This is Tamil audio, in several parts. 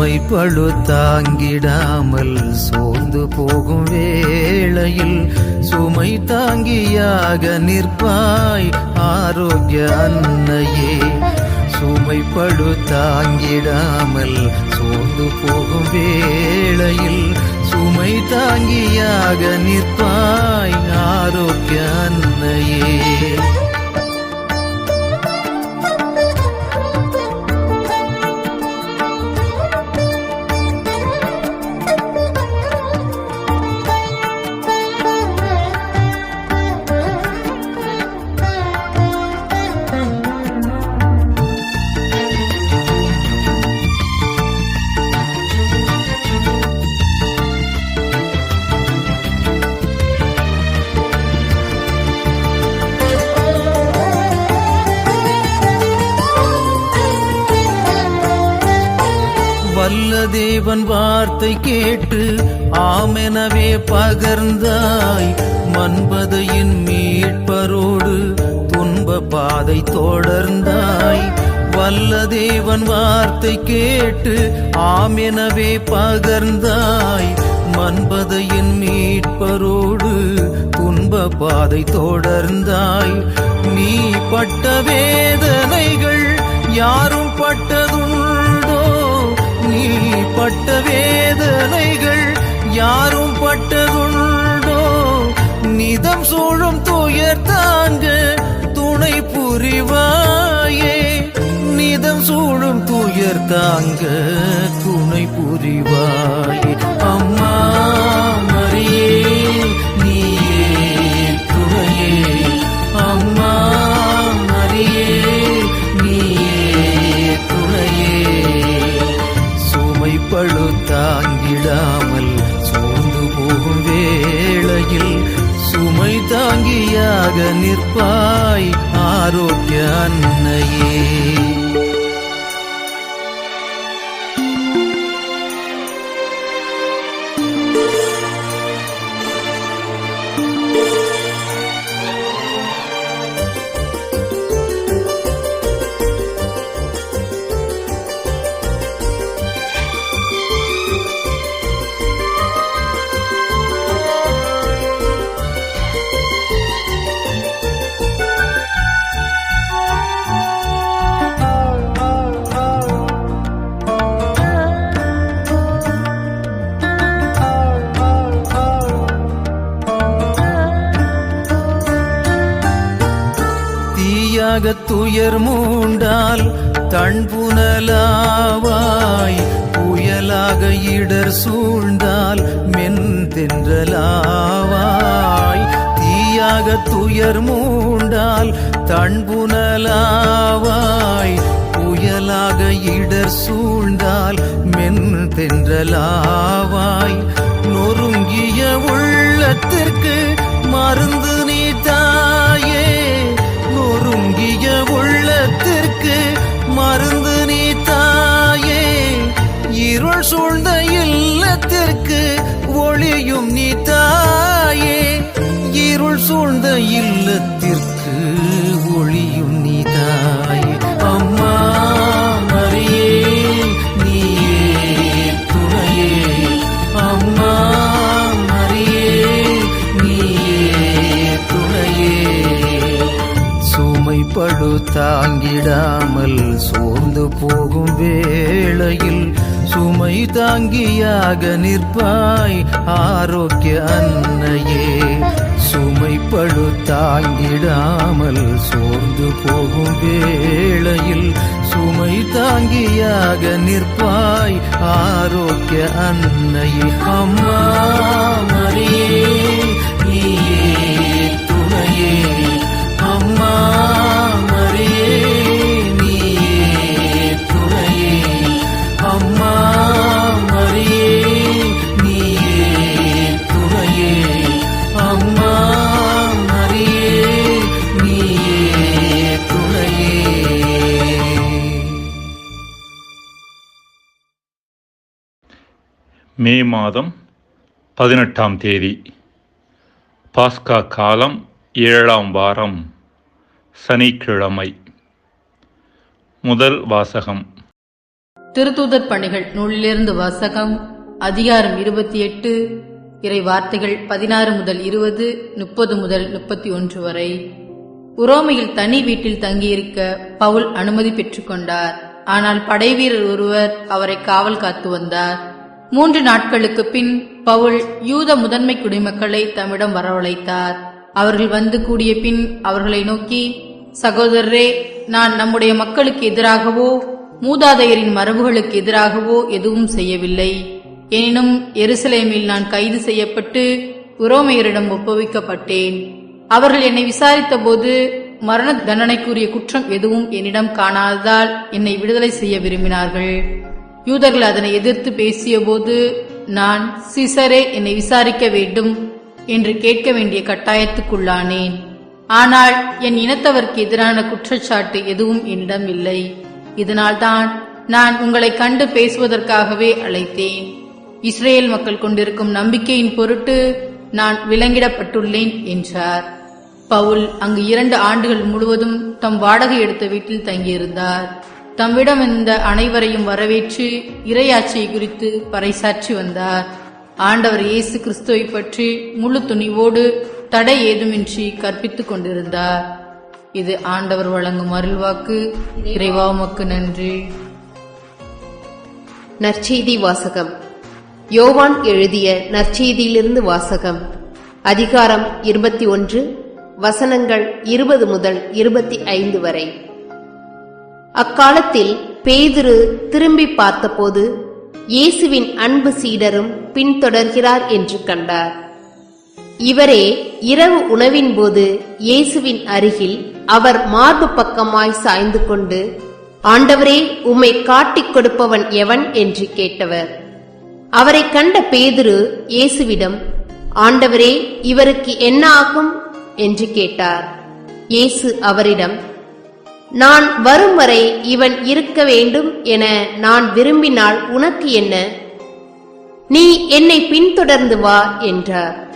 சுமை பழு தாங்கிடாமல் சோர்ந்து போகும் வேளையில் சுமை தாங்கியாக நிற்பாய் ஆரோக்கிய அன்னையே. சுமை பழு தாங்கிடாமல் சோர்ந்து போகும் வேளையில் சுமை தாங்கியாக நிற்பாய் ஆரோக்கிய அன்னையே. தேவன் வார்த்தை கேட்டு ஆமெனவே பகர்ந்தாய். மன்பதையின் மீட்பரோடு துன்ப பாதை தொடர்ந்தாய். வல்ல தேவன் வார்த்தை கேட்டு ஆமெனவே பகர்ந்தாய். மன்பதையின் மீட்பரோடு துன்ப பாதை தொடர்ந்தாய். நீ பட்ட வேதனைகள் யாரும் பட்ட வேதனைகள் யாரும் பட்டதுண்டோ? நிதம் சூழும் துயர் தாங்க துணை புரிவாயே. நிதம் சூழும் துயர் தாங்க துணை புரிவாயே. நிற்பாய் ஆரோக்கிய அன்னையே. துயர் மூண்டால் தன் புனலாவாய் புயலாக இடர் சூழ்ந்தால் மென் தென்றலாவாய். தீயாக துயர் மூண்டால் தன் புனலாவாய் புயலாக இடர் சூழ்ந்தால் மென் தென்றலாவாய். நொறுங்கிய உள்ளத்திற்கு மருந்து நீ தாயே இல்லத்திற்கு ஒளியும் நீ தாயே. இருள் சூழ்ந்த இல்லத்திற்கு ஒளியும் நீ தாயே. அம்மா மரியே நீயே துணையே. அம்மா மரியே நீயே துணையே. சுமை படு தாங்கிடாமல் சோர்ந்து போகும் வேளையில் சுமை தாங்கியாக நிற்பாய் ஆரோக்கிய அன்னையே. சுமை பழு தாங்கிடாமல் சோர்ந்து போகும் வேளையில் சுமை தாங்கியாக நிற்பாய் ஆரோக்கிய அன்னையே. அம்மா மரியே நீயே துணையே அம்மா மே மாதம் பதினெட்டாம் தேதி. பாஸ்கா காலம் ஏழாம் வாரம் சனிக்கிழமை. முதல் வாசகம். திருத்தூதர் பணிகள் நூலிலிருந்து வாசகம். அதிகாரம் இருபத்தி எட்டு இறை வார்த்தைகள் பதினாறு முதல் இருபது முப்பது முதல் முப்பத்தி ஒன்று வரை. உரோமையில் தனி வீட்டில் தங்கியிருக்க பவுல் அனுமதி பெற்றுக்கொண்டார். ஆனால் படைவீரர் ஒருவர் அவரை காவல் காத்து வந்தார். மூன்று நாட்களுக்கு பின் பவுல் யூத முதன்மை குடிமக்களை தம்மிடம் வரவழைத்தார். அவர்கள் வந்து கூடிய பின் அவர்களை நோக்கி சகோதரரே நான் நம்முடைய மக்களுக்கு எதிராகவோ மூதாதையரின் மரபுகளுக்கு எதிராகவோ எதுவும் செய்யவில்லை. எனினும் எருசலேமில் நான் கைது செய்யப்பட்டு உரோமையரிடம் ஒப்புவிக்கப்பட்டேன். அவர்கள் என்னை விசாரித்த போது மரண தண்டனைக்குரிய குற்றம் எதுவும் என்னிடம் காணாததால் என்னை விடுதலை செய்ய விரும்பினார்கள். யூதர்கள் அதனை எதிர்த்து பேசியபோது நான் சிசரே என்னை விசாரிக்க வேண்டும் என்று கேட்க வேண்டிய கட்டாயத்துக்குள்ளானேன். ஆனால் என் இனத்தவருக்கு எதிரான குற்றச்சாட்டு எதுவும் என்னிடம் இல்லை இதனால்தான் நான் உங்களை கண்டு பேசுவதற்காகவே அழைத்தேன். இஸ்ரேல் மக்கள் கொண்டிருக்கும் நம்பிக்கையின் பொருட்டு நான் விலங்கிடப்பட்டுள்ளேன் என்றார். பவுல் அங்கு இரண்டு ஆண்டுகள் முழுவதும் தம் வாடகை எடுத்த வீட்டில் தங்கியிருந்தார். தம்மிடம் இந்த அனைவரையும் வரவேற்று இறையாட்சியை குறித்து பறைசாற்றி வந்தார். ஆண்டவர் இயேசு கிறிஸ்துவை பற்றி முழு துணிவோடு தடை ஏதுமின்றி கற்பித்துக் கொண்டிருந்தார். இது ஆண்டவர் வழங்கும் அருள்வாக்கு. இறைவாமக்கு நன்றி. நற்செய்தி வாசகம். யோவான் எழுதிய நற்செய்தியிலிருந்து வாசகம். அதிகாரம் இருபத்தி ஒன்று வசனங்கள் இருபது முதல் இருபத்தி ஐந்து வரை. அக்காலத்தில் பேதுரு திரும்பி பார்த்தபோது இயேசுவின் அன்பு சீடரும் பின்தொடர்கிறார் என்று கண்டார். இவரே இரவு உணவின் போது இயேசுவின் அருகில் அவர் மார்பு பக்கமாய் சாய்ந்து கொண்டு ஆண்டவரே உம்மை காட்டிக் கொடுப்பவன் எவன்? என்று கேட்டவர். அவரை கண்ட பேதுரு இயேசுவிடம் ஆண்டவரே இவருக்கு என்ன ஆகும்? என்று கேட்டார். இயேசு அவரிடம் நான் வரும் வரை இவன் இருக்க வேண்டும் என நான் விரும்பினால் உனக்கு என்ன? நீ என்னை பின்தொடர்ந்து வா என்றார்.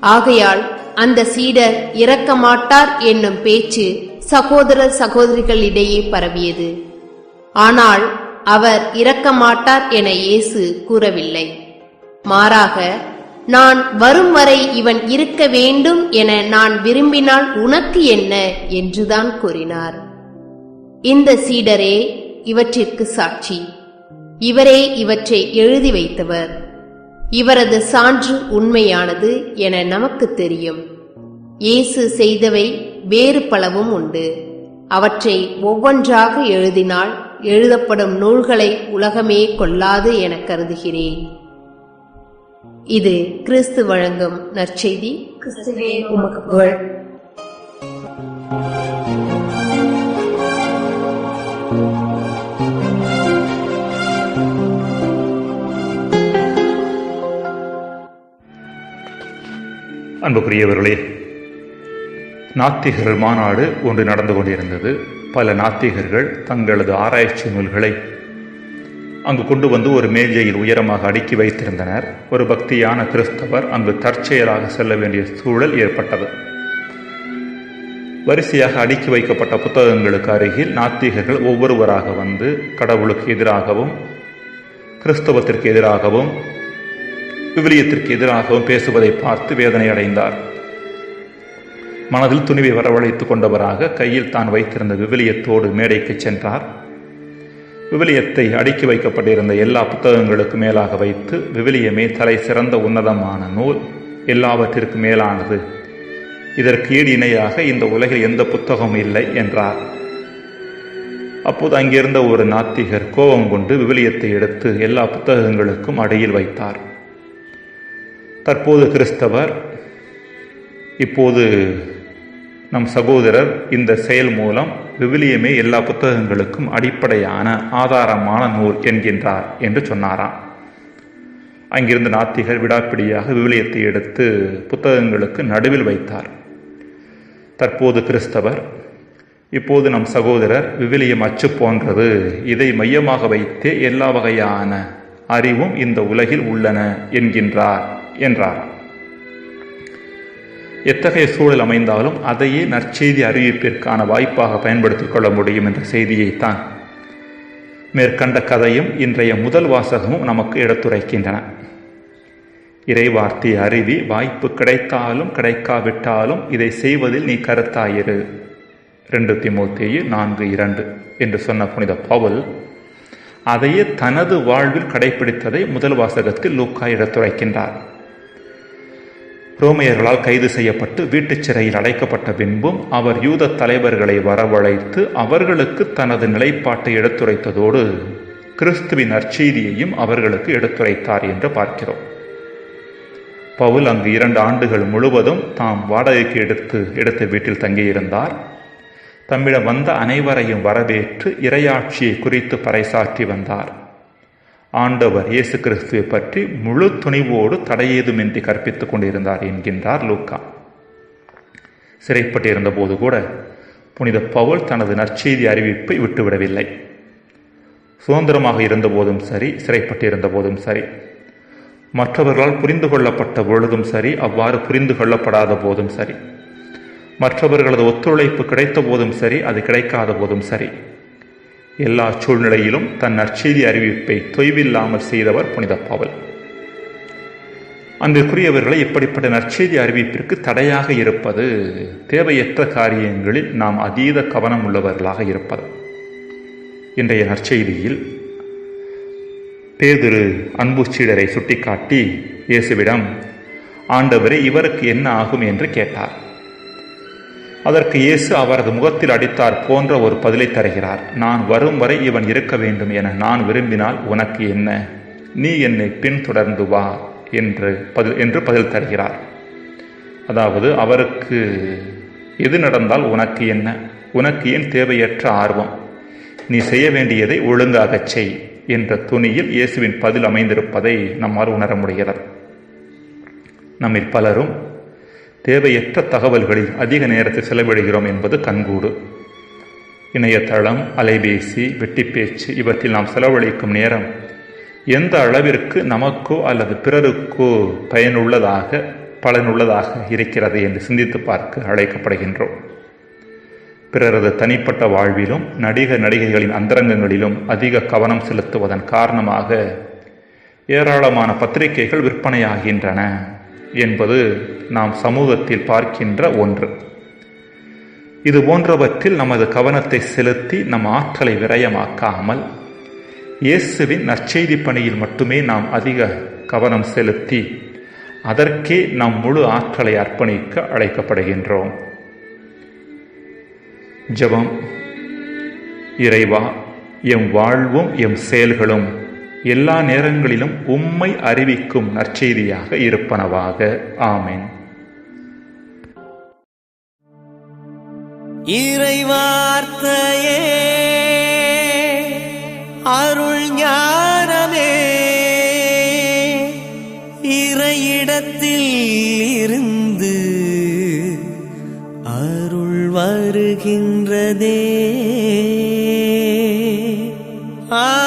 ஆகையால் அந்த சீடர் இறக்க மாட்டார் என்னும் பேச்சு சகோதர சகோதரிகளிடையே பரவியது. ஆனால் அவர் இறக்க மாட்டார் என இயேசு கூறவில்லை. மாறாக நான் வரும் வரை இவன் இருக்க வேண்டும் என நான் விரும்பினால் உனக்கு என்ன? என்றுதான் கூறினார். இந்த சீடரே இவற்றிற்கு சாட்சி. இவரே இவற்றை எழுதி வைத்தவர். இவரது சான்று உண்மையானது என நமக்கு தெரியும். இயேசு செய்தவை வேறு பலவும் உண்டு. அவற்றை ஒவ்வொன்றாக எழுதினால் எழுதப்படும் நூல்களை உலகமே கொள்ளாது என கருதுகிறேன். இது கிறிஸ்து வழங்கும் நற்செய்தி. கிறிஸ்துவே உமக்கு புகழ். அன்புக்குரியவர்களே நாத்திகர் மாநாடு ஒன்று நடந்து கொண்டிருந்தது. பல நாத்திகர்கள் தங்களது ஆராய்ச்சி நூல்களை அங்கு கொண்டு வந்து ஒரு மேஜையில் உயரமாக அடுக்கி வைத்திருந்தனர். ஒரு பக்தியான கிறிஸ்தவர் அங்கு தற்செயலாக செல்ல வேண்டிய சூழல் ஏற்பட்டது. வரிசையாக அடுக்கி வைக்கப்பட்ட புத்தகங்களுக்கு அருகில் நாத்திகர்கள் ஒவ்வொருவராக வந்து கடவுளுக்கு எதிராகவும் கிறிஸ்தவத்திற்கு எதிராகவும் விவிலியத்திற்கு எதிராகவும் பேசுவதை பார்த்து வேதனை அடைந்தார். மனதில் துணிவை வரவழைத்துக் கொண்டவராக கையில் தான் வைத்திருந்த விவிலியத்தோடு மேடைக்கு சென்றார். விவிலியத்தை அடுக்கி வைக்கப்பட்டிருந்த எல்லா புத்தகங்களுக்கும் மேலாக வைத்து விவிலியமே தலை சிறந்த உன்னதமான நூல் எல்லாவற்றிற்கு மேலானது. இதற்கு ஈடு இணையாக இந்த உலகில் எந்த புத்தகமும் இல்லை என்றார். அப்போது அங்கிருந்த ஒரு நாத்திகர் கோபம் கொண்டு விவிலியத்தை எடுத்து எல்லா புத்தகங்களுக்கும் அடியில் வைத்தார். தற்போது கிறிஸ்தவர் இப்போது நம் சகோதரர் இந்த செயல் மூலம் விவிலியமே எல்லா புத்தகங்களுக்கும் அடிப்படையான ஆதாரமான நூல் என்கின்றார் என்று சொன்னாராம். அங்கிருந்த நாத்திகர் விடாப்பிடியாக விவிலியத்தை எடுத்து புத்தகங்களுக்கு நடுவில் வைத்தார். தற்போது கிறிஸ்தவர் இப்போது நம் சகோதரர் விவிலியம் அச்சு போன்றது இதை மையமாக வைத்தே எல்லா வகையான அறிவும் இந்த உலகில் உள்ளன என்கின்றார். என்றார். எத்தகைய சூழல் அமைந்தாலும் அதையே நற்செய்தி அறிவிப்பிற்கான வாய்ப்பாக பயன்படுத்திக் கொள்ள முடியும் என்ற செய்தியைத்தான் மேற்கண்ட கதையும் இன்றைய முதல் வாசகமும் நமக்கு எடுத்துரைக்கின்றன. இறைவார்த்தை அருவி வாய்ப்பு கிடைத்தாலும் கிடைக்காவிட்டாலும் இதை செய்வதில் நீ கருத்தாயிரு. ரெண்டு திமுத்தேயு நான்கு இரண்டு என்று சொன்ன புனித பவுல் அதையே தனது வாழ்வில் கடைபிடித்ததை முதல் வாசகத்தில் லூக்கா எடுத்துரைக்கின்றார். ரோமையர்களால் கைது செய்யப்பட்டு வீட்டுச் சிறையில் அடைக்கப்பட்ட பின்பும் அவர் யூத தலைவர்களை வரவழைத்து அவர்களுக்கு தனது நிலைப்பாட்டை எடுத்துரைத்ததோடு கிறிஸ்துவின் நற்செய்தியையும் அவர்களுக்கு எடுத்துரைத்தார் என்று பார்க்கிறோம். பவுல் அங்கு இரண்டு ஆண்டுகள் முழுவதும் தாம் வாடகைக்கு எடுத்து எடுத்த வீட்டில் தங்கியிருந்தார். தம்மிடம் வந்த அனைவரையும் வரவேற்று இரையாட்சியை குறித்து பறைசாற்றி வந்தார். ஆண்டவர் இயேசு கிறிஸ்துவை பற்றி முழு துணிவோடு தடையேதுமின்றி கற்பித்துக் கொண்டிருந்தார் என்கின்றார் லூக்கா. சிறைப்பட்டிருந்த போது கூட புனித பவுல் தனது நற்செய்தி அறிவிப்பை விட்டுவிடவில்லை. சுதந்திரமாக இருந்தபோதும் சரி சிறைப்பட்டிருந்த போதும் சரி. மற்றவர்களால் புரிந்து கொள்ளப்பட்ட பொழுதும் சரி அவ்வாறு புரிந்து கொள்ளப்படாத போதும் சரி. மற்றவர்களது ஒத்துழைப்பு கிடைத்த போதும் சரி அது கிடைக்காத போதும் சரி. எல்லா சூழ்நிலையிலும் தன் நற்செய்தி அறிவிப்பை தொய்வில்லாமல் செய்தவர் புனித பவுல். அன்பிற்குரியவர்களை இப்படிப்பட்ட நற்செய்தி அறிவிப்பிற்கு தடையாக இருப்பது தேவையற்ற காரியங்களில் நாம் அதீத கவனம் உள்ளவர்களாக இருப்பது. இன்றைய நற்செய்தியில் பேதுரு அன்பு சீடரை சுட்டிக்காட்டி இயேசுவிடம் ஆண்டவரே இவருக்கு என்ன ஆகும்? என்று கேட்டார். அதற்கு இயேசு அவரது முகத்தில் அடித்தார் போன்ற ஒரு பதிலை தருகிறார். நான் வரும் வரை இவன் இருக்க வேண்டும் என நான் விரும்பினால் உனக்கு என்ன? நீ என்னை பின்தொடர்ந்து வா என்று பதில் என்று பதில் தருகிறார். அதாவது அவருக்கு எது நடந்தால் உனக்கு என்ன? உனக்கு ஏன் தேவையற்ற ஆர்வம்? நீ செய்ய வேண்டியதை ஒழுங்காகச் செய் என்ற துணியில் இயேசுவின் பதில் அமைந்திருப்பதை நம்மால் உணர முடிகிறது. நம்மில் பலரும் தேவையற்ற தகவல்களில் அதிக நேரத்தை செலவிடுகிறோம் என்பது கண்கூடு. இணையதளம் அலைபேசி வெட்டிப்பேச்சு இவற்றில் நாம் செலவழிக்கும் நேரம் எந்த அளவிற்கு நமக்கோ அல்லது பிறருக்கோ பயனுள்ளதாக பலனுள்ளதாக இருக்கிறது என்று சிந்தித்து பார்க்க அழைக்கப்படுகின்றோம். பிறரது தனிப்பட்ட வாழ்விலும் நடிகர் நடிகைகளின் அந்தரங்கங்களிலும் அதிக கவனம் செலுத்துவதன் காரணமாக ஏராளமான பத்திரிகைகள் விற்பனையாகின்றன. என்பது நாம் சமூகத்தில் பார்க்கின்ற ஒன்று. இது போன்றவற்றில் நமது கவனத்தை செலுத்தி நம் ஆற்றலை விரயமாக்காமல் இயேசுவின் நற்செய்தி பணியில் மட்டுமே நாம் அதிக கவனம் செலுத்தி அதற்கே நம் முழு ஆற்றலை அர்ப்பணிக்க அழைக்கப்படுகின்றோம். ஜெபம். இறைவா எம் வாழ்வும் எம் செயல்களும் எல்லா நேரங்களிலும் உம்மை அறிவிக்கும் நற்செய்தியாக இருப்பனவாக. ஆமேன். இறைவார்த்தையே அருள் ஞானமே இறையிடத்தில் இருந்து அருள் வருகின்றதே. ஆ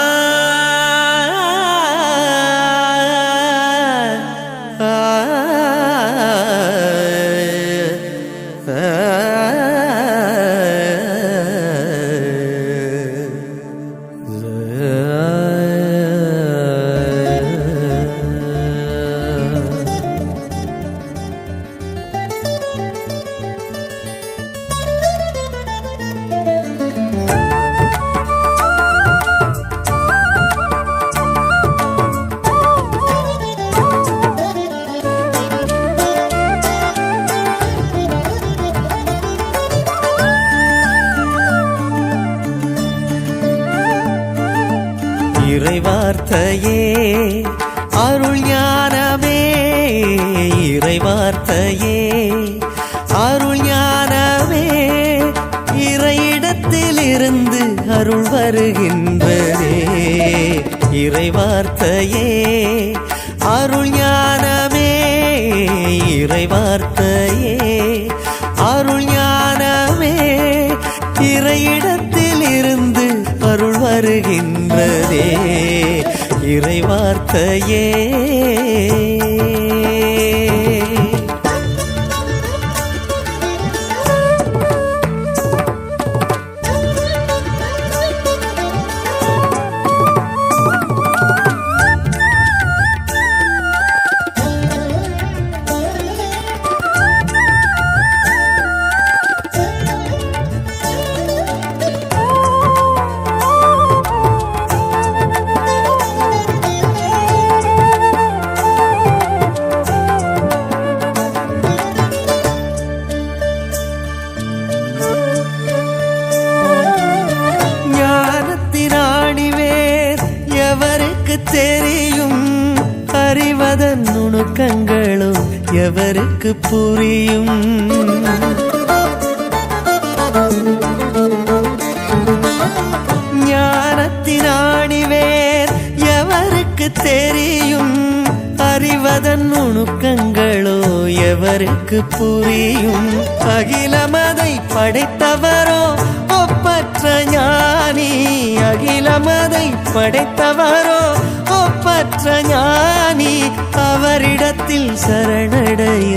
வார்த்தையே அருள் ஞானமே இறைவார்த்தையே அருள் ஞானமே இறையிடத்தில் இருந்து அருள் வருகின்றதே. இறைவார்த்தையே வார்த்தையே எனக்கு புரியும். ஞானத்தினாணிவேர் எவருக்கு தெரியும்? அறிவதன் நுணுக்கங்களோ எவருக்கு புரியும்? அகிலமதை படைத்தவரோ ஒப்பற்ற ஞானி அகிலமதை படைத்தவரோ பற்ற ஞானி அவரிடத்தில் சரணடைய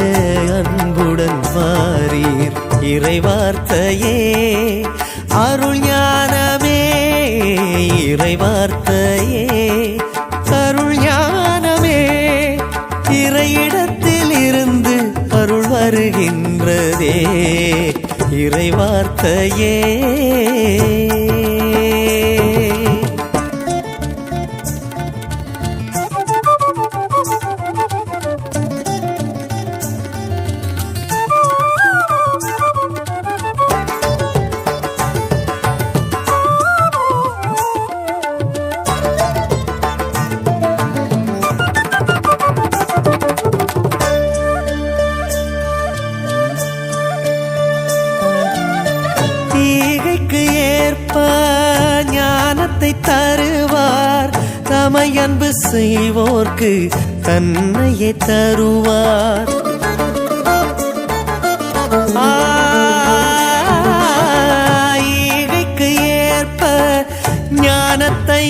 அன்புடன் வாரீர் இறைவார்த்தையே அருள் ஞானமே இறைவார்த்தையே. அருள் ஞானமே இறையிடத்தில் இருந்து அருள் வருகின்றதே. இறைவார்த்தையே. ஏற்ப ஞானத்தை தருவார். தமை அன்பு செய்வோர்க்கு தன்னையே தருவார். ஈகைக்கு ஏற்ப ஞானத்தை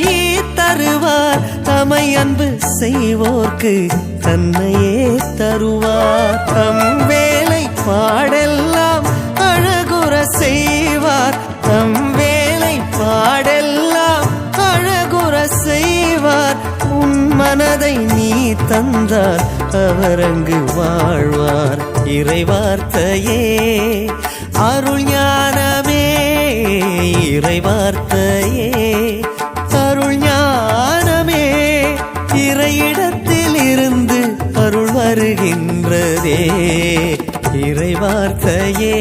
தருவார். தமை அன்பு செய்வோர்க்கு தன்னையே தருவார். தம் வேலை பாடெல்லாம் அழகுற செய்வார். தம் மனதை நீ தந்தால் அவர் அங்கு வாழ்வார் இறைவார்த்தையே. அருள் ஞானமே இறைவார்த்தையே. அருள் ஞானமே இறையிடத்தில் இருந்து அருள் வருகின்றதே. இறைவார்த்தையே.